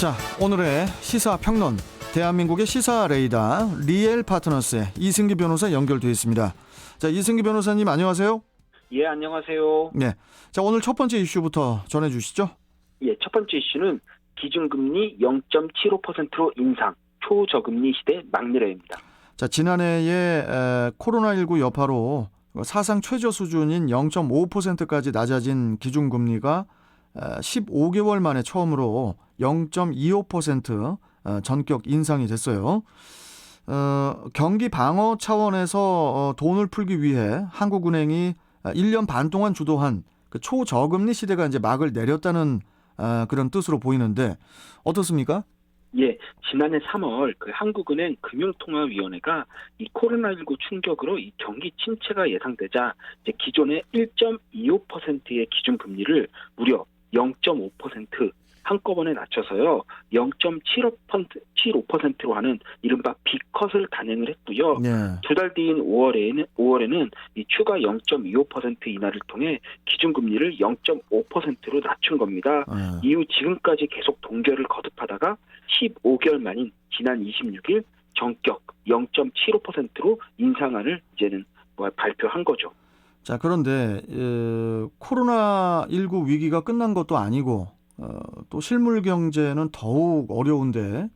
자, 오늘의 시사 평론. 대한민국의 시사 레이더 리엘 파트너스의 이승기 변호사 연결돼 있습니다. 자, 이승기 변호사님 안녕하세요. 예, 안녕하세요. 네. 자, 오늘 첫 번째 이슈부터 전해 주시죠. 예, 첫 번째 이슈는 기준금리 0.75%로 인상, 초저금리 시대 막내래입니다. 자, 지난해에 에, 코로나19 여파로 사상 최저 수준인 0.5%까지 낮아진 기준금리가 에, 15개월 만에 처음으로 0.25% 어, 전격 인상이 됐어요. 어, 경기 방어 차원에서 어, 돈을 풀기 위해 한국은행이 1년 반 동안 주도한 그 초저금리 시대가 이제 막을 내렸다는 어, 그런 뜻으로 보이는데 어떻습니까? 예, 지난해 3월 그 한국은행 금융통화위원회가 이 코로나19 충격으로 이 경기 침체가 예상되자 이제 기존의 1.25%의 기준 금리를 무려 0.5% 한꺼번에 낮춰서요 0.75%로 하는 이른바 B컷을 단행을 했고요. 네. 두달 뒤인 5월에는 5월에는 이 추가 0.25% 인하를 통해 기준금리를 0.5%로 낮춘 겁니다. 어. 이후 지금까지 계속 동결을 거듭하다가 15개월 만인 지난 26일 전격 0.75%로 인상안을 이제는 뭐 발표한 거죠. 자, 그런데 에, 코로나 19 위기가 끝난 것도 아니고 어, 또 실물 경제는 더욱 어려운데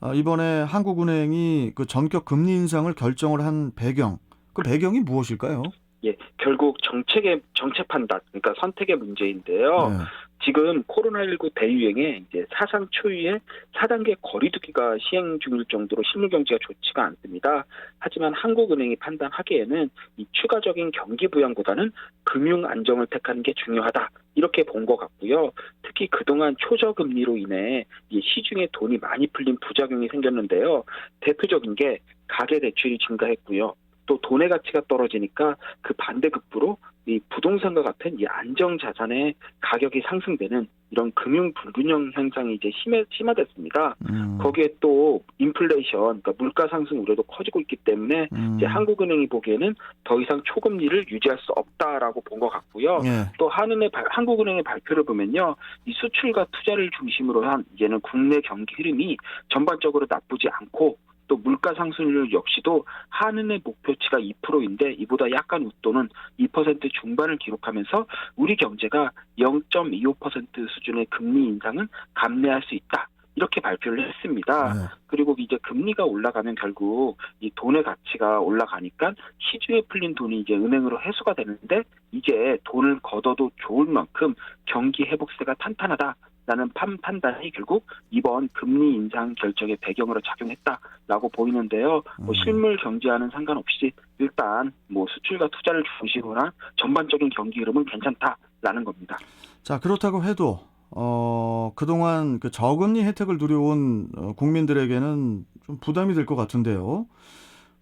어, 이번에 한국은행이 그 전격 금리 인상을 결정을 한 배경, 그 배경이 무엇일까요? 예, 결국 정책의 정책 판단, 그러니까 선택의 문제인데요. 네. 지금 코로나19 대유행에 이제 사상 초유의 4단계 거리두기가 시행 중일 정도로 실물 경제가 좋지가 않습니다. 하지만 한국은행이 판단하기에는 이 추가적인 경기 부양보다는 금융 안정을 택하는 게 중요하다. 이렇게 본 것 같고요. 특히 그동안 초저금리로 인해 이 시중에 돈이 많이 풀린 부작용이 생겼는데요. 대표적인 게 가계 대출이 증가했고요. 또 돈의 가치가 떨어지니까 그 반대급부로 이 부동산과 같은 이 안정 자산의 가격이 상승되는 이런 금융 불균형 현상이 이제 심해, 심화됐습니다. 음, 거기에 또 인플레이션, 그러니까 물가 상승 우려도 커지고 있기 때문에 음, 이제 한국은행이 보기에는 더 이상 초금리를 유지할 수 없다라고 본 것 같고요. 예, 또 한은의 발- 한국은행의 발표를 보면요, 이 수출과 투자를 중심으로 한 이제는 국내 경기 흐름이 전반적으로 나쁘지 않고 또 물가 상승률 역시도 한은의 목표치가 2%인데 이보다 약간 웃도는 2% 중반을 기록하면서 우리 경제가 0.25% 수준의 금리 인상은 감내할 수 있다. 이렇게 발표를 했습니다. 네. 그리고 이제 금리가 올라가면 결국 이 돈의 가치가 올라가니까 시중에 풀린 돈이 이제 은행으로 회수가 되는데 이제 돈을 걷어도 좋을 만큼 경기 회복세가 탄탄하다 라는 판, 판단이 결국 이번 금리 인상 결정의 배경으로 작용했다라고 보이는데요. 뭐 음. 실물 경제와는 상관없이 일단 뭐 수출과 투자를 중심으로 한 전반적인 경기 흐름은 괜찮다라는 겁니다. 자 그렇다고 해도 어 그동안 그 저금리 혜택을 누려온 어, 국민들에게는 좀 부담이 될 것 같은데요.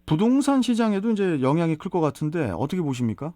부동산 시장에도 이제 영향이 클 것 같은데 어떻게 보십니까?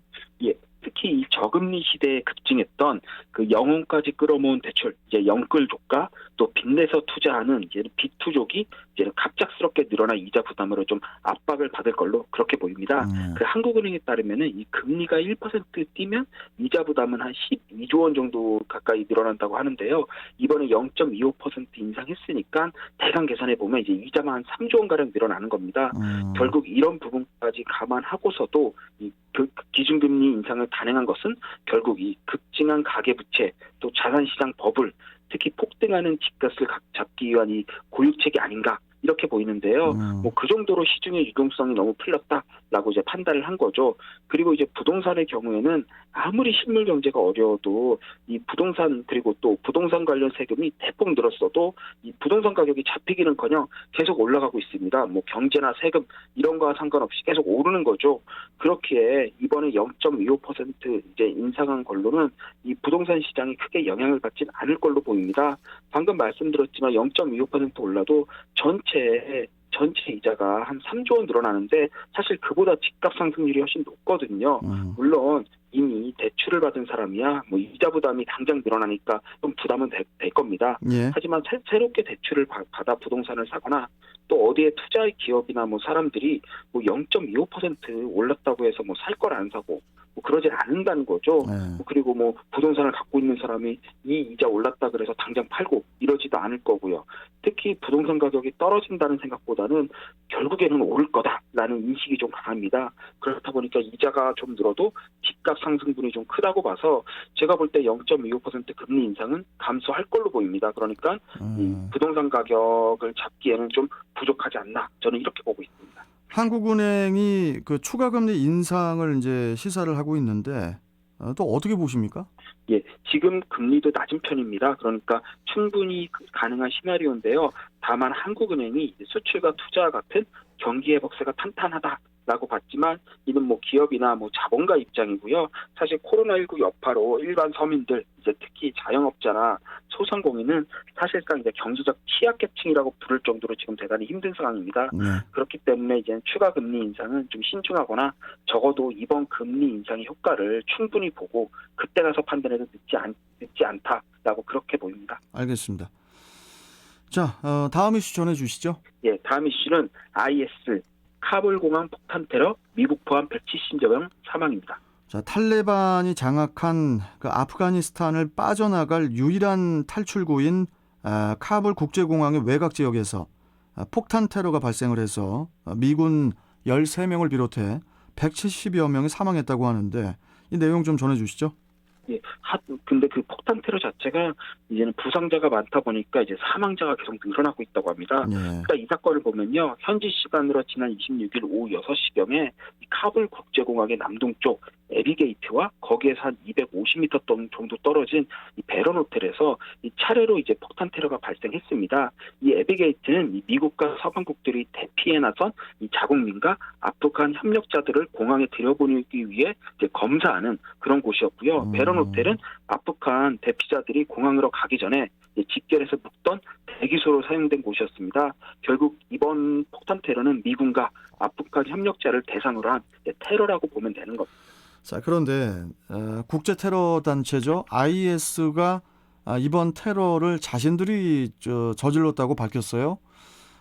특히 이 저금리 시대에 급증했던 그 영혼까지 끌어모은 대출, 이제 영끌 조가, 또 빚내서 투자하는 이제 빚투족이 이제 갑작스럽게 늘어나 이자 부담으로 좀 압박을 받을 걸로 그렇게 보입니다. 음, 그 한국은행에 따르면은 이 금리가 1% 뛰면 이자 부담은 한 12조 원 정도 가까이 늘어난다고 하는데요. 이번에 0.25% 인상했으니까 대강 계산해 보면 이제 이자만 한 3조 원 가량 늘어나는 겁니다. 음, 결국 이런 부분까지 감안하고서도 이그 기준금리 인상을 단 행한 것은 결국 이 급증한 가계부채 또 자산시장 버블 특히 폭등하는 집값을 각- 잡기 위한 이 고육책이 아닌가 이렇게 보이는데요. 음, 뭐그 정도로 시중의 유동성이 너무 풀렸다라고 이제 판단을 한 거죠. 그리고 이제 부동산의 경우에는 아무리 실물 경제가 어려워도 이 부동산 그리고 또 부동산 관련 세금이 대폭 늘었어도 이 부동산 가격이 잡히기는커녕 계속 올라가고 있습니다. 뭐 경제나 세금 이런 거와 상관없이 계속 오르는 거죠. 그렇기에 이번에 0.25% 이제 인상한 걸로는 이 부동산 시장이 크게 영향을 받지는 않을 걸로 보입니다. 방금 말씀드렸지만 0.25% 올라도 전체 전체 이자가 한 3조 원 늘어나는데 사실 그보다 집값 상승률이 훨씬 높거든요. 음, 물론 이미 대출을 받은 사람이야 뭐 이자 부담이 당장 늘어나니까 좀 부담은 될, 될 겁니다. 예, 하지만 새, 새롭게 대출을 받- 받아 부동산을 사거나 또 어디에 투자의 기업이나 뭐 사람들이 뭐 0.25% 올랐다고 해서 뭐 살 걸 안 사고 뭐 그러진 않는다는 거죠. 네. 그리고 뭐 부동산을 갖고 있는 사람이 이 이자 올랐다 그래서 당장 팔고 이러지도 않을 거고요. 특히 부동산 가격이 떨어진다는 생각보다는 결국에는 오를 거다라는 인식이 좀 강합니다. 그렇다 보니까 이자가 좀 늘어도 집값 상승분이 좀 크다고 봐서 제가 볼 때 0.25% 금리 인상은 감소할 걸로 보입니다. 그러니까 이 음. 부동산 가격을 잡기에는 좀 부족하지 않나 저는 이렇게 보고 있습니다. 한국은행이 그 추가 금리 인상을 이제 시사를 하고 있는데 어, 또 어떻게 보십니까? 예, 지금 금리도 낮은 편입니다. 그러니까 충분히 그- 가능한 시나리오인데요. 다만 한국은행이 수출과 투자 같은 경기 회복세가 탄탄하다 라고 봤지만 이는 뭐 기업이나 뭐 자본가 입장이고요. 사실 코로나19 여파로 일반 서민들 이제 특히 자영업자나 소상공인은 사실상 이제 경제적 취약계층이라고 부를 정도로 지금 대단히 힘든 상황입니다. 네. 그렇기 때문에 이제 추가 금리 인상은 좀 신중하거나 적어도 이번 금리 인상의 효과를 충분히 보고 그때 가서 판단해도 늦지 않 늦지 않다라고 그렇게 보입니다. 알겠습니다. 자, 어, 다음 이슈 전해 주시죠. 예, 다음 이슈는 IS 카불 공항 폭탄 테러 미국 포함 170여 명 사망입니다. 자, 탈레반이 장악한 그 아프가니스탄을 빠져나갈 유일한 탈출구인 아, 카불 국제공항의 외곽 지역에서 아, 폭탄 테러가 발생을 해서 아, 미군 13명을 비롯해 170여 명이 사망했다고 하는데 이 내용 좀 전해 주시죠. 예, 하, 근데 그 폭탄 테러 자체가 이제는 부상자가 많다 보니까 이제 사망자가 계속 늘어나고 있다고 합니다. 예. 그러니까 이 사건을 보면요. 현지 시간으로 지난 26일 오후 6시경에 카불 국제공항의 남동쪽 에비게이트와 거기에서 한 250m 정도 떨어진 이 베런 호텔에서 이 차례로 이제 폭탄 테러가 발생했습니다. 이 에비게이트는 이 미국과 서방국들이 대피해 나선 이 자국민과 아프간 협력자들을 공항에 들여보내기 위해 이제 검사하는 그런 곳이었고요. 음. 베런 호텔은 아프간 대피자들이 공항으로 가기 전에 집결해서 묵던 대기소로 사용된 곳이었습니다. 결국 이번 폭탄 테러는 미군과 아프간 협력자를 대상으로 한 테러라고 보면 되는 겁니다. 자, 그런데 어, 국제 테러 단체죠. IS가 아, 이번 테러를 자신들이 저, 저질렀다고 밝혔어요.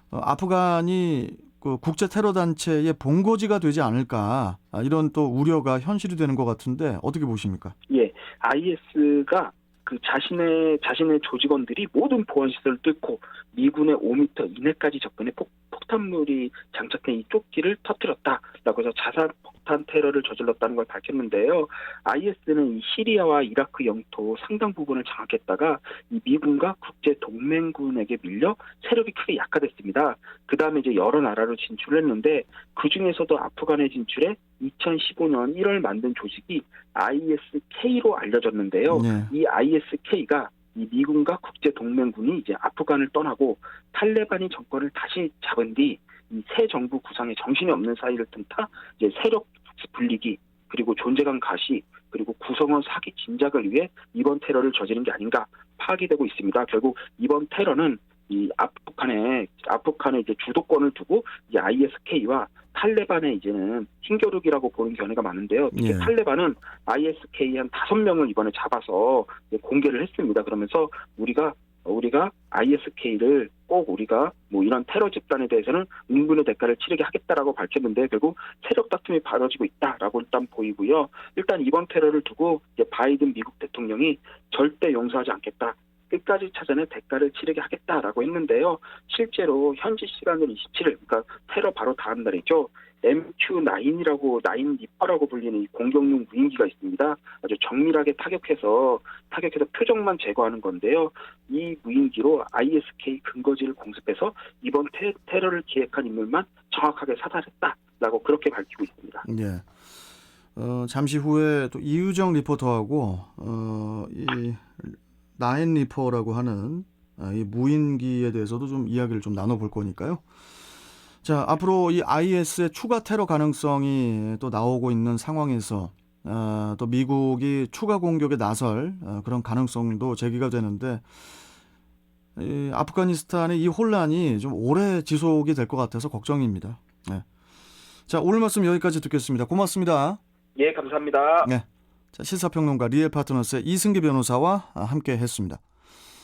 어, 아프간이 그 국제 테러 단체의 본거지가 되지 않을까 아, 이런 또 우려가 현실이 되는 것 같은데 어떻게 보십니까? 예, IS가 그 자신의 자신의 조직원들이 모든 보안 시설을 뚫고 미군의 5m 이내까지 접근해 폭, 폭탄물이 장착된 이 조끼를 터뜨렸다라고 해서 자살 폭탄 테러를 저질렀다는 걸 밝혔는데요. IS는 이 시리아와 이라크 영토 상당 부분을 장악했다가 이 미군과 국제 동맹군에게 밀려 세력이 크게 약화됐습니다. 그 다음에 이제 여러 나라로 진출했는데 그 중에서도 아프간에 진출해 2015년 1월 만든 조직이 ISK로 알려졌는데요. 네. 이 ISK가 이 미군과 국제 동맹군이 이제 아프간을 떠나고 탈레반이 정권을 다시 잡은 뒤 이 새 정부 구상에 정신이 없는 사이를 틈타 이제 세력 불리기 그리고 존재감 가시 그리고 구성원 사기 진작을 위해 이번 테러를 저지른 게 아닌가 파악이 되고 있습니다. 결국 이번 테러는 이 아프간에 아프간의 이제 주도권을 두고 이 ISK와 탈레반의 이제는 힘겨루기라고 보는 견해가 많은데요. 특히 예. 탈레반은 ISK 한 다섯 명을 이번에 잡아서 이제 공개를 했습니다. 그러면서 우리가 우리가 ISK를 꼭 우리가 뭐 이런 테러 집단에 대해서는 응분의 대가를 치르게 하겠다라고 밝혔는데 결국 세력 다툼이 벌어지고 있다라고 일단 보이고요. 일단 이번 테러를 두고 바이든 미국 대통령이 절대 용서하지 않겠다. 끝까지 찾아내 대가를 치르게 하겠다라고 했는데요. 실제로 현지 시간으로 27일, 그러니까 테러 바로 다음 날이죠. MQ9이라고 나인 리퍼라고 불리는 이 공격용 무인기가 있습니다. 아주 정밀하게 타격해서 타격해서 표적만 제거하는 건데요. 이 무인기로 ISK 근거지를 공습해서 이번 테, 테러를 기획한 인물만 정확하게 사살했다라고 그렇게 밝히고 있습니다. 예. 어, 잠시 후에 또 이유정 리포터하고 어, 이 나인 리퍼라고 하는 아, 이 무인기에 대해서도 좀 이야기를 좀 나눠볼 거니까요. 자, 앞으로 이 IS의 추가 테러 가능성이 또 나오고 있는 상황에서 아, 또 미국이 추가 공격에 나설 아, 그런 가능성도 제기가 되는데 이 아프가니스탄의 이 혼란이 좀 오래 지속이 될 것 같아서 걱정입니다. 네. 자, 오늘 말씀 여기까지 듣겠습니다. 고맙습니다. 예, 감사합니다. 자, 시사평론가 리엘 파트너스의 이승기 변호사와 함께 했습니다.